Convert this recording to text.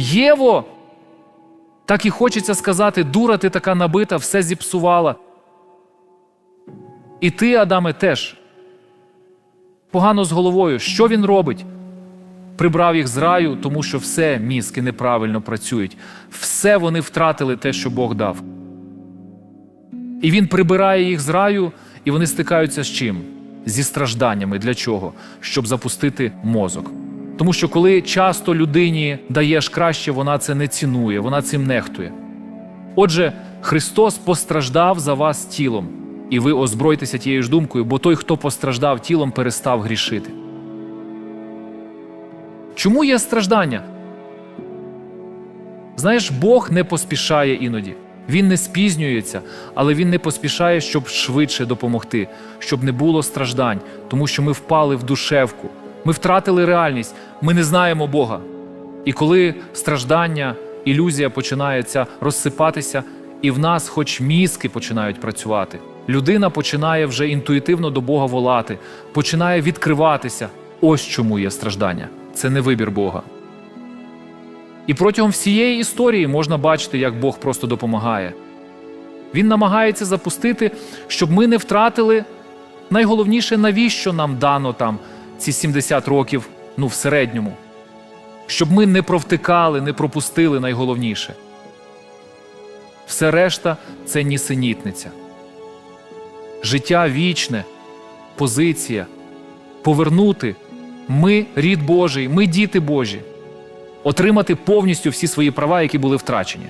Єво! Так і хочеться сказати, дура, ти така набита, все зіпсувала. І ти, Адаме, теж. Погано з головою. Що він робить? Прибрав їх з раю, тому що все мізки неправильно працюють. Все вони втратили те, що Бог дав. І він прибирає їх з раю, і вони стикаються з чим? Зі стражданнями. Для чого? Щоб запустити мозок. Тому що коли часто людині даєш краще, вона це не цінує, вона цим нехтує. Отже, Христос постраждав за вас тілом, і ви озбройтеся тією ж думкою, бо той, хто постраждав тілом, перестав грішити. Чому є страждання? Знаєш, Бог не поспішає іноді. Він не спізнюється, але він не поспішає, щоб швидше допомогти, щоб не було страждань, тому що ми впали в душевку, ми втратили реальність, ми не знаємо Бога. І коли страждання, ілюзія починається розсипатися, і в нас, хоч мізки починають працювати, людина починає вже інтуїтивно до Бога волати, починає відкриватися. Ось чому є страждання. Це не вибір Бога. І протягом всієї історії можна бачити, як Бог просто допомагає. Він намагається запустити, щоб ми не втратили найголовніше, навіщо нам дано там ці 70 років, ну в середньому. Щоб ми не провтикали, не пропустили найголовніше. Все решта це нісенітниця. Життя вічне, позиція, повернути. Ми рід Божий, ми діти Божі отримати повністю всі свої права, які були втрачені.